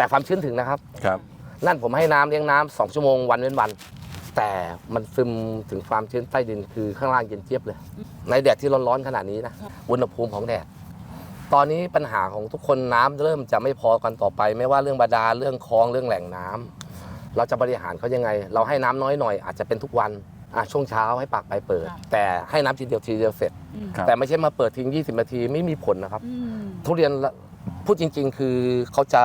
แต่ความชื้นถึงนะครับ ครับ นั่นผมให้น้ำเลี้ยงน้ำสองชั่วโมงวันเว้นวัน แต่มันซึมถึงความชื้นใต้ดินคือข้างล่างเย็นเจี๊ยบเลย ในแดดที่ร้อนๆขนาดนี้นะอุณหภูมิของแดด ตอนนี้ปัญหาของทุกคนน้ำเริ่มจะไม่พอกันต่อไป ไม่ว่าเรื่องบาดาลเรื่องคลองเรื่องแหล่งน้ำเราจะบริหารเขายังไง เราให้น้ำน้อยหน่อยอาจจะเป็นทุกวันอะช่วงเช้าให้ปากไปเปิดแต่ให้น้ำทีเดียวทีเดียวเสร็จครับ แต่ไม่ใช่มาเปิดทิ้ง 20 นาทีไม่มีผลนะครับ อืม ทุเรียนละพูดจริง ๆ คือเขาจะ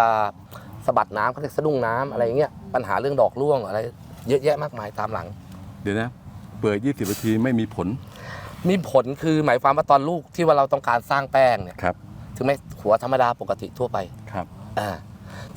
สะบัดน้ำเขาเรียกสะดุ้งน้ำอะไรอย่างเงี้ยปัญหาเรื่องดอกร่วงอะไร เยอะแยะมากมายตามหลัง เดี๋ยวนะ เปิด 20นาทีไม่มีผลมีผลคือหมายความว่าตอนลูกที่ว่าเราต้องการสร้างแป้งเนี่ยครับถึงแม้หัวธรรมดาปกติทั่วไปครับ อ่า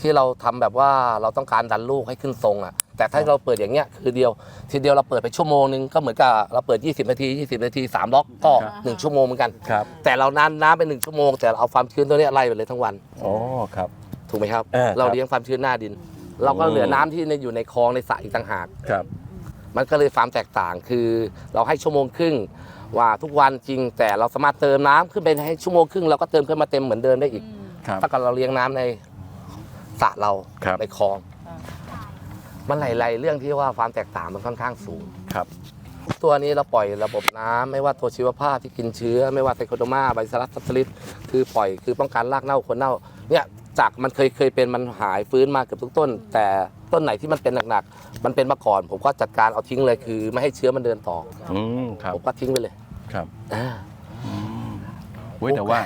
ที่เราทำแบบว่าเราต้องการดันลูกให้ขึ้นทรงอะแต่ถ้าเราเปิดอย่างเงี้ยคือเดียว ทีเดียวเราเปิดไปชั่วโมงนึงก็เหมือนกับเราเปิด 20 นาที 20 นาที 3 ล็อกก็ ครับหนึ่งชั่วโมงเหมือนกัน ครับแต่เราน้ำน้ำเป็นหนึ่งชั่วโมงแต่เราเอาความชื้นตัวเนี้ยไล่ไปเลยทั้งวัน อ๋อครับ ถูกไหมครับ เออเราครับเลี้ยงความชื้นหน้าดิน เราก็โอ้เหลือน้ำที่ในอยู่ในคลองในสระอีกต่างหาก ครับ มันก็เลยความแตกต่างคือเราให้ชั่วโมงครึ่งว่าทุกวันจริง แต่เราสามารถเติมน้ำขึ้นไปให้ชั่วโมงครึ่งเราก็เติมขึ้นมาเต็มเหมือนเดิมได้อีก ครับ ถ้าเกิดเราเลี้ยงน้ำในสระเราครับ ในคลอง มันหลายๆเรื่องที่ว่าความแตกต่างมันค่อนข้างสูง ครับ ตัวนี้เราปล่อยระบบน้ำไม่ว่าตัวชีวภาพที่กินเชื้อ ไม่ว่าไซโคโดมาไบซารัสซัสลิดคือปล่อยคือป้องกันรากเน่าคนเน่าเนี่ย จากมันเคยเคยเป็นมันหายฟื้นมาเกือบทุกต้น แต่ต้นไหนที่มันเป็นหนักๆมันเป็นมาก่อน ผมก็จัดการเอาทิ้งเลยคือ ไม่ให้เชื้อมันเดินต่ออืมครับผมก็ทิ้งไปเลยครับอ่าอืมเว้ยแต่ว่า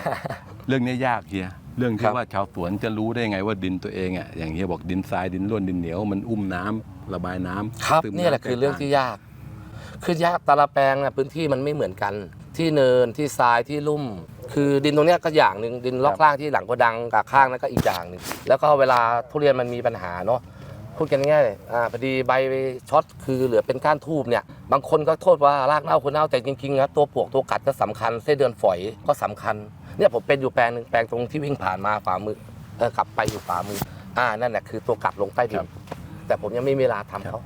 เรื่องนี้ยากเฮียเรื่องคที่รับว่าชาวสวนจะรู้ได้ไงว่าดินตัวเองอะอย่างเฮียบอกดินทรายดินร่วนดินเหนียวมันอุ้มน้ำระบายน้ำครับซึมนี่แหละำคือเรื่องที่แตกยากคือยากแต่ละแปลงนะพื้นที่มันไม่เหมือนกัน ที่เนินที่ทรายที่ลุ่ม คือดินตรงเนี้ยก็อย่างหนึ่งดินล็อกล่างที่หลังโกดังกับข้างนั้นก็อีกอย่างหนึ่งแล้วก็เวลาทุเรียนมันมีปัญหาเนาะพูดกันง่ายๆอ่าพอดีใบช็อตคือเหลือเป็นก้านทูบเนี่ยบางคนก็โทษว่ารากเน่าคนเน่าแต่จริงๆนะตัวปลวกตัวกัดก็สำคัญเส้นเดือนฝอยก็สำคัญเนี่ยผมเป็นอยู่แปลงหนึ่งแปลงตรงที่วิ่งผ่านมาฝ่ามือเออกลับไปอยู่ฝ่ามืออ่านั่นแหละคือตัวกัดลงใต้ดินแต่ผมยังไม่มีเวลาทำเขา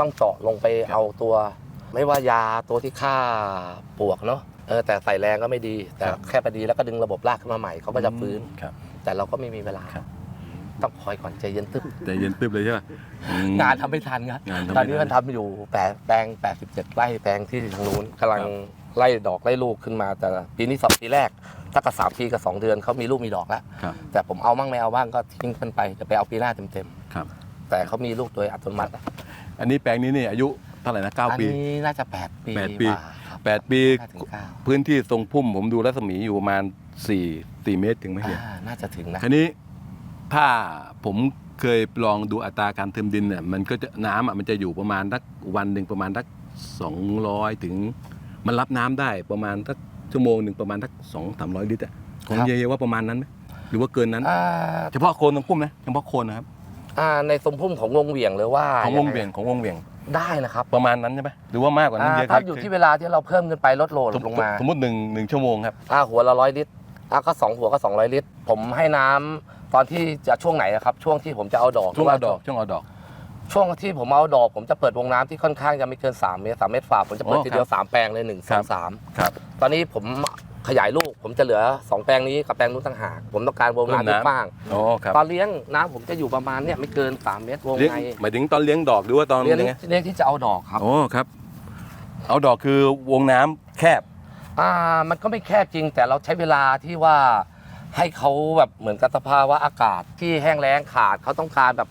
ต้องเจาะลงไปเอาตัว ไม่ว่ายาตัวที่ฆ่าปลวกเนาะ เออแต่ใส่แรงก็ไม่ดี แต่ครับ แค่พอดีแล้วก็ดึงระบบรากขึ้นมาใหม่เขาก็จะฟื้น ครับ แต่เราก็ไม่มีเวลา ครับ ต้องคอยก่อนใจเย็นตึ๊บแต่เย็นตึ๊บเลยใช่ป่ะอืม งานทำไม่ทันครับงานทำไม่ทัน ตอนนี้มันทำอยู่แปดแปลง 87 ไร่แปลงที่ทางนู้นกำลังครับไล่ดอกไล่ลูกขึ้นมา แต่ปีนี้สองปีแรกถ้ากับสามปีกับสองเดือนเขามีลูกมีดอกแล้ว ครับ แต่ผมเอาบ้างไม่เอาบ้างก็ทิ้งมันไปจะไปเอาปีหน้าเต็มครับ ๆแต่เขามีลูกโดยอัตโนมัติอะอันนี้แปลงนี้นี่อายุเท่าไหร่นะอั9ปี นี้น่าจะ 8 ปีแปดปี กว่าครับ 8 ปีน่าถึงเก้าพื้นที่ทรงพุ่มผมดูรัศมีอยู่ประมาณ4 4เมตรถึงไหมเฮียอ่าน่าจะถึงนะ ทีนี้ถ้าผมเคยลองดูอัตราการเติมดินเนี่ยมันก็จะน้ำอะมันจะอยู่ประมาณสักวันหนึ่งประมาณสัก200ถึง มันรับน้ำได้ประมาณสักชั่วโมงหนึ่งประมาณสักสองสามร้อยลิตรอะของครับเยว่าประมาณนั้นไหมหรือว่าเกินนั้น อ่าเฉพาะโคนตรงพุ่มนะเฉพาะโคนนะครับอ่าในสมพุ่มของวงเหวี่ยงหรือว่าของวงเวียงของวงเวียง ได้นะครับประมาณนั้นใช่ไหมหรือว่ามากกว่านั้นอ่าเยอะคถ้ารับอยู่ที่เวลาที่เราเพิ่มขึ้นไปลดโหลดสมลงมา สมมติหนึ่งหนึ่งชั่วโมงครับอ่าหัวละร้อยลิตรอ่าก็สองหัวก็200ลิตร ผมให้น้ำตอนที่จะช่วงไหนนะครับ ช่วงที่ผมจะเอาดอกช่วงหรืเอาดอกช่วงเอาดอก ช่วงที่ผมเอาดอก ผมจะเปิดวงน้ำที่ค่อนข้างจะไม่เกิน3เมตร3เมตรฝ่าผมจะเปิดโอ้ทีเดียวครับ3แปลงเลย1ครับ2 3ครับ ตอนนี้ผม ขยายลูก ผมจะเหลือ 2 แปลงนี้กับแปลงนู้นต่างหาก ผมต้องการวงน้ำที่กว้างอ๋อครับตอนเลี้ยงน้ำผมจะอยู่ประมาณเนี่ยไม่เกิน 3 เมตรวงเลี้ยงในหมายถึงตอนเลี้ยงดอกหรือว่าตอนเลี้ยงยังไงเลี้ยงที่จะเอาดอกครับ โอ้ครับ เอาดอกคือวงน้ำแคบ อ่ามันก็ไม่แคบจริง แต่เราใช้เวลาที่ว่าให้เขาแบบเหมือนกับสภาวะอากาศที่แห้งแล้งขาดเขาต้องการแบบ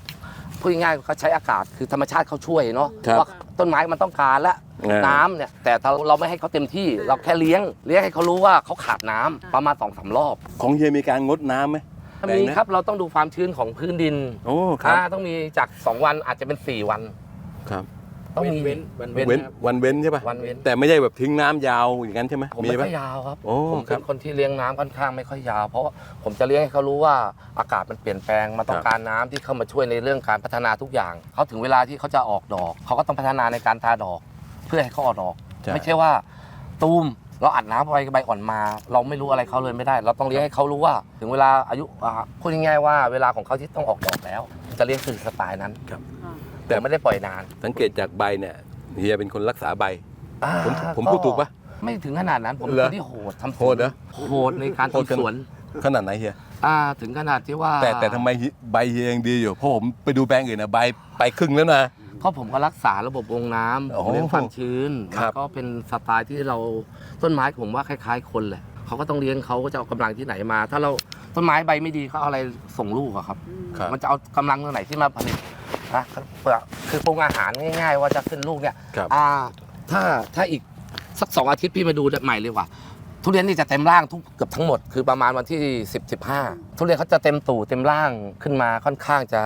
พูดง่ายๆเขาใช้อากาศคือธรรมชาติเขาช่วยเนาะครับ ว่าต้นไม้มันต้องการและเออ น้ำเนี่ยแต่ถ้าเราไม่ให้เขาเต็มที่ เราแค่เลี้ยง เลี้ยงให้เขารู้ว่าเขาขาดน้ำประมาณสองสามรอบของเฮียมีการงดน้ำไหมแปลงมีนะครับเราต้องดูความชื้นของพื้นดินโอ้ครับอ่าต้องมีจาก 2 วันอาจจะเป็น 4 วัน ครับต้องมีเว้นเว้นเว้น เว้นวันเว้นใช่ป่ะวันเว้น แต่ไม่ใช่แบบทิ้งน้ำยาวอย่างนั้นใช่ไหมผมมีไม่ป่ะ ค่อยยาวครับโอ้ผมครัเป็บนคนที่เลี้ยงน้ำค่อนข้างไม่ค่อยยาว เพราะว่าผมจะเลี้ยงให้เขารู้ว่าอากาศมันเปลี่ยนแปลงมันต้องครับการน้ำที่เข้ามาช่วยในเรื่องการพัฒนาทุกอย่างเขาถึงเวลาที่เขาจะออกดอกเขาก็ต้องพัฒนาในการทาดอก เพื่อให้เขาออกดอกไม่ใช่ว่า ตูมเราอัดน้ำไปใบอ่อนมา เราไม่รู้อะไรเขาเลยไม่ได้ เราต้องเลี้ยงให้เขารู้ว่า ถึงเวลาอายุอ่าพูดง่ายๆว่าเวลาของเขาที่ต้องออกดอกแล้ว จะเลี้ยงสื่อสไตล์นั้น แต่แต่ไม่ได้ปล่อยนานสังเกตจากใบเนี่ยเฮียเป็นคนรักษาใบ อ่าผมผมพูดถูกปะไม่ถึงขนาดนั้นผมเป็นเหรอคนที่โหดทำสวนโหดเหรอ โหดในการโหดขนาดทำสวนขนาดไหนเฮียอ่าถึงขนาดที่ว่าแต่แต่ทำไมใบเฮียยังดีอยู่เพราะผมไปดูแปลงอื่นนะใบไปครึ่งแล้วนะ เพราะผมก็รักษาระบบวงน้ำโอ้โหเลี้ยงความชื้นครัมันบก็เป็นสไตล์ที่เราต้นไม้ผมว่าคล้ายๆ คนแหละเขาก็ต้องเลี้ยงเขาก็จะเอากำลังที่ไหนมา ถ้าเราต้นไม้ใบไม่ดีเขาเอาอะไรส่งลูกอะครับ ครับ มันจะเอากำลังตรงไหนที่มาผลิตนะเปลือกคือปรุงอาหารง่าย ๆ ว่าจะขึ้นลูกเนี่ยครับ อ่าถ้าถ้าอีกสักสองอาทิตย์พี่มาดูใหม่เลยว่าทุเรียนนี่จะเต็มร่างทุกเกือบทั้งหมดคือประมาณวันที่ 10 15 ทุเรียนเขาจะเต็มตู่เต็มร่างขึ้นมาค่อนข้างจะ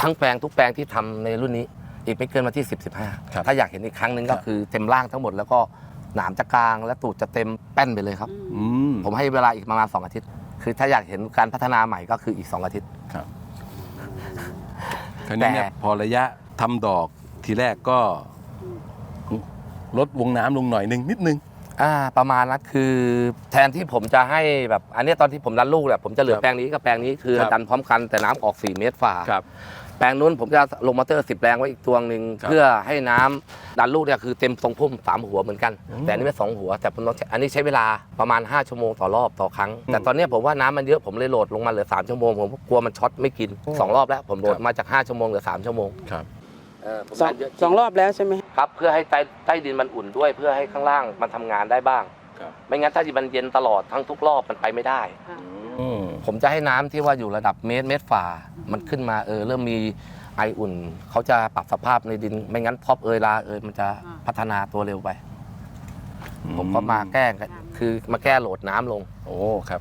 ทั้งแปลงทุกแปลงที่ทำในรุ่นนี้ อีกไม่เกินวันที่ 10ครับ15 ถ้าอยากเห็นอีกครั้งหนึงครัก็บคือเต็มร่างทั้งหมดแล้วก็หนามจะกลางและตูดจะเต็มแป้นไปเลยครับอืมผมให้เวลาอีกประมาณ 2 อาทิตย์ คือถ้าอยากเห็นการพัฒนาใหม่ก็คืออีก 2 อาทิตย์ครับคราวนี้เนี่ยแต่พอระยะทำดอกทีแรกก็ลดวงน้ำลงหน่อยหนึงนิดนึงอ่าประมาณนั้นคือแทนที่ผมจะให้แบบอันเนี้ยตอนที่ผมดันลูกเนี่ยผมจะเหลือครับแปลงนี้กับแปลงนี้คือครับดันพร้อมกันแต่น้ำออก 4 เมตรฝ่าครับแปลงนู้นผมจะลงมอเตอร์สิบแรงไว้อีกตัวหนึ่งครับ เพื่อให้น้ำดันลูกเนี่ยคือเต็มทรงพุ่มสามหัวเหมือนกันอืมแต่อันนี้เป็นสองหัว แต่ผมต้องใช้อันนี้ใช้เวลาประมาณ 5 ชั่วโมงต่อรอบต่อครั้งอืมแต่ตอนเนี้ยผมว่าน้ำมันเยอะผมเลยโหลดลงมาเหลือ 3 ชั่วโมงผมกลัวมันช็อตไม่กิน 2 รอบแล้วผมโหลดครับมาจาก 5 ชั่วโมงเหลือ 3 ชั่วโมงครับ เออผมสองดันเยอะจสองรอบแล้วใช่ไหม ครับเพื่อให้ใต้ใต้ดินมันอุ่นด้วยเพื่อให้ข้างล่างมันทำงานได้บ้าง ครับ ไม่งั้นถ้าดินมันเย็นตลอดทั้งทุกรอบมันไปไม่ได้ อืม ผมจะให้น้ำที่ว่าอยู่ระดับเมตรเมตรฝ่า มันขึ้นมาเออเริ่มมีไออุ่น เขาจะปรับสภาพในดิน ไม่งั้นพอบเอยลาเอยมันจะพัฒนาตัวเร็วไป ผมก็มาแก้กันคือมาแก้โหลดน้ำลง โอ้ครับ